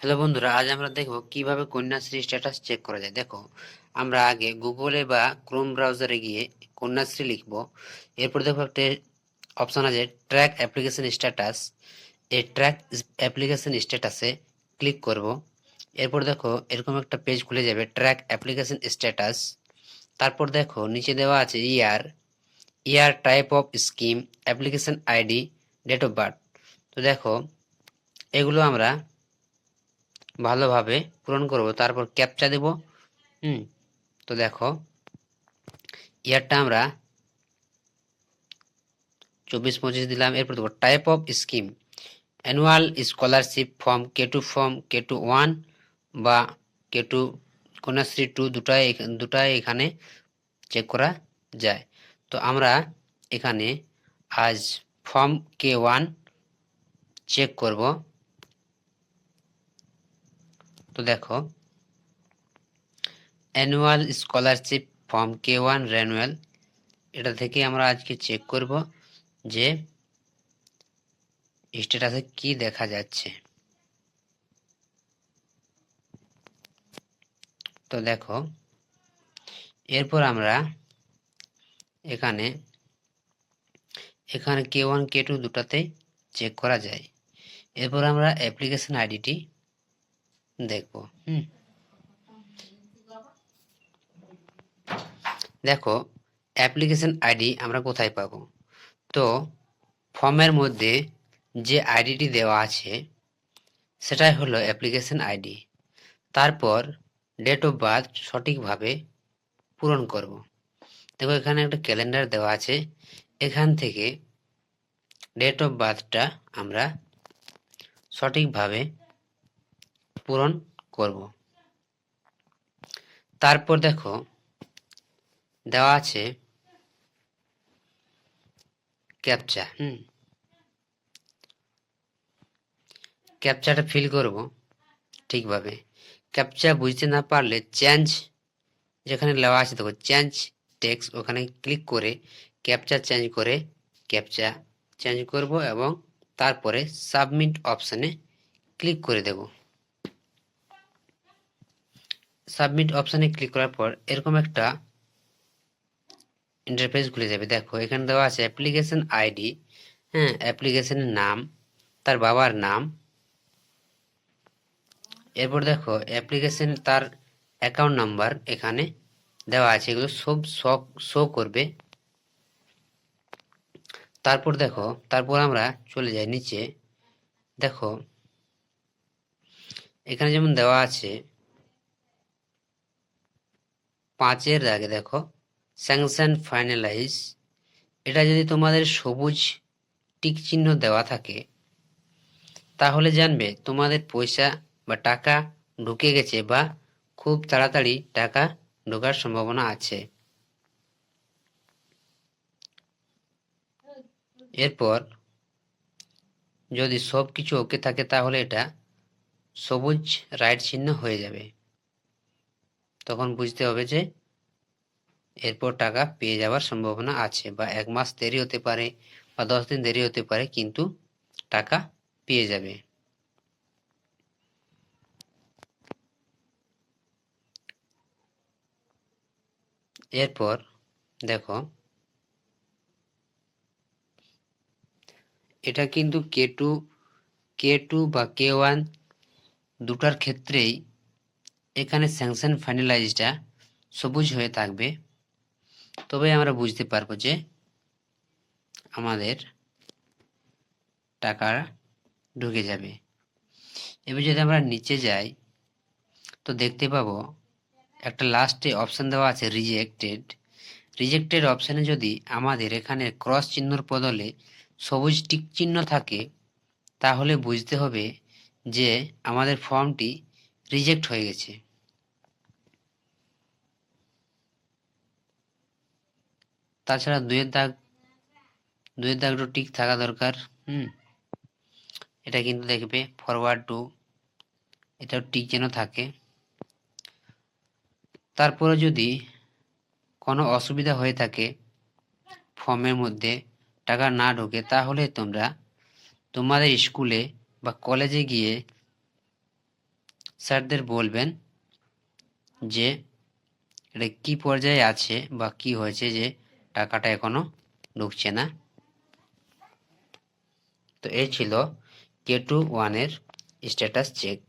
Hello বন্ধুরা, আজ আমরা দেখব কীভাবে কন্যাশ্রী স্ট্যাটাস চেক করা যায়। দেখো, আমরা আগে গুগলে বা ক্রোম ব্রাউজারে গিয়ে কন্যাশ্রী লিখব। এরপর দেখো একটা অপশান আছে ট্র্যাক অ্যাপ্লিকেশন স্ট্যাটাস এই ট্র্যাক অ্যাপ্লিকেশন স্ট্যাটাসে ক্লিক করব। এরপর দেখো, এরকম একটা পেজ খুলে যাবে ট্র্যাক অ্যাপ্লিকেশন স্ট্যাটাস তারপর দেখো, নিচে দেওয়া আছে year year type of scheme application ID date of birth তো দেখো, এগুলো আমরা ভালোভাবে পূরণ করব। তারপর ক্যাপচা দেব। হুম, তো দেখো, ইয়ারটা আমরা চব্বিশ পঁচিশ দিলাম। এরপর দেবো type of scheme annual scholarship form K two form K two one বা কে টু কন্যাশ্রী টু দুটাই দুটাই এখানে চেক করা যায়। তো আমরা এখানে আজ ফর্ম কে ওয়ান চেক করব। তো দেখো annual scholarship form K one renewal এটা থেকে আমরা আজকে চেক করব যে স্ট্যাটাসে কি দেখা যাচ্ছে। তো দেখো, এরপর আমরা এখানে এখানে কে ওয়ান কে টু দুটাতেই চেক করা যায়। এরপর আমরা অ্যাপ্লিকেশন আইডিটি দেখব। হুম। দেখো অ্যাপ্লিকেশন আইডি আমরা কোথায় পাবো? তো ফর্মের মধ্যে যে আইডিটি দেওয়া আছে সেটাই হলো অ্যাপ্লিকেশন আইডি তারপর ডেট অফ বার্থ সঠিকভাবে পূরণ করব। দেখো এখানে একটা ক্যালেন্ডার দেওয়া আছে। এখান থেকে ডেট অফ বার্থটা আমরা সঠিকভাবে পূরণ করব। তারপর দেখো, দেওয়া আছে ক্যাপচা হুম। ক্যাপচাটা ফিল করব ঠিকভাবে। ক্যাপচা বুঝতে না পারলে চেঞ্জ যেখানে দেওয়া আছে, দেখো চেঞ্জ টেক্স ওখানে ক্লিক করে ক্যাপচা চেঞ্জ করে ক্যাপচা চেঞ্জ করব এবং তারপরে সাবমিট অপশানে ক্লিক করে দেব। সাবমিট অপশানে ক্লিক করার পর এরকম একটা ইন্টারফেস খুলে যাবে। দেখো, এখানে দেওয়া আছে অ্যাপ্লিকেশন আইডি হ্যাঁ অ্যাপ্লিকেশনের নাম, তার বাবার নাম। এরপর দেখো অ্যাপ্লিকেশন তার অ্যাকাউন্ট নাম্বার এখানে দেওয়া আছে, এগুলো সব শো করবে। তারপর দেখো, তারপর আমরা চলে যাই নিচে। দেখো, এখানে যেমন দেওয়া আছে পাঁচের আগে দেখো স্যাংশন ফাইনালাইজ এটা যদি তোমাদের সবুজ টিক চিহ্ন দেওয়া থাকে, তাহলে জানবে তোমাদের পয়সা বা টাকা ঢুকে গেছে বা খুব তাড়াতাড়ি টাকা ঢোকার সম্ভাবনা আছে। এরপর যদি সব কিছু ওকে থাকে, তাহলে এটা সবুজ রাইট চিহ্ন হয়ে যাবে। তখন বুঝতে হবে যে এরপর টাকা পেয়ে যাওয়ার সম্ভাবনা আছে বা এক মাস দেরি হতে পারে বা দশ দিন দেরি হতে পারে, কিন্তু টাকা পেয়ে যাবে। এরপর দেখো, এটা কিন্তু কে টু কে টু বা কে ওয়ান দুটার ক্ষেত্রেই এখানে স্যাংশন ফাইনালাইজটা সবুজ হয়ে থাকবে। তবে আমরা বুঝতে পারব যে আমাদের টাকা ঢুকে যাবে। এবার যদি আমরা নিচে যাই, তো দেখতে পাবো একটা লাস্টে অপশান দেওয়া আছে রিজেক্টেড রিজেক্টেড অপশানে যদি আমাদের এখানে ক্রস চিহ্নর বদলে সবুজ টিক চিহ্ন থাকে, তাহলে বুঝতে হবে যে আমাদের ফর্মটি রিজেক্ট হয়ে গেছে। তাছাড়া দুয়ের দাগ, দুয়ের দাগটা টিক থাকা দরকার, হুম? এটা কিন্তু দেখবে ফরওয়ার্ড টু এটাও টিক যেন থাকে। তারপরে যদি কোনো অসুবিধা হয়ে থাকে ফর্মের মধ্যে, টাকা না ঢোকে, তাহলে তোমরা তোমাদের স্কুলে বা কলেজে গিয়ে স্যারদের বলবেন যে, এটা কী পর্যায়ে আছে বা কি হয়েছে যে টাকাটা এখনও ঢুকছে না? তো এই ছিল কে টু ওয়ানের স্ট্যাটাস চেক।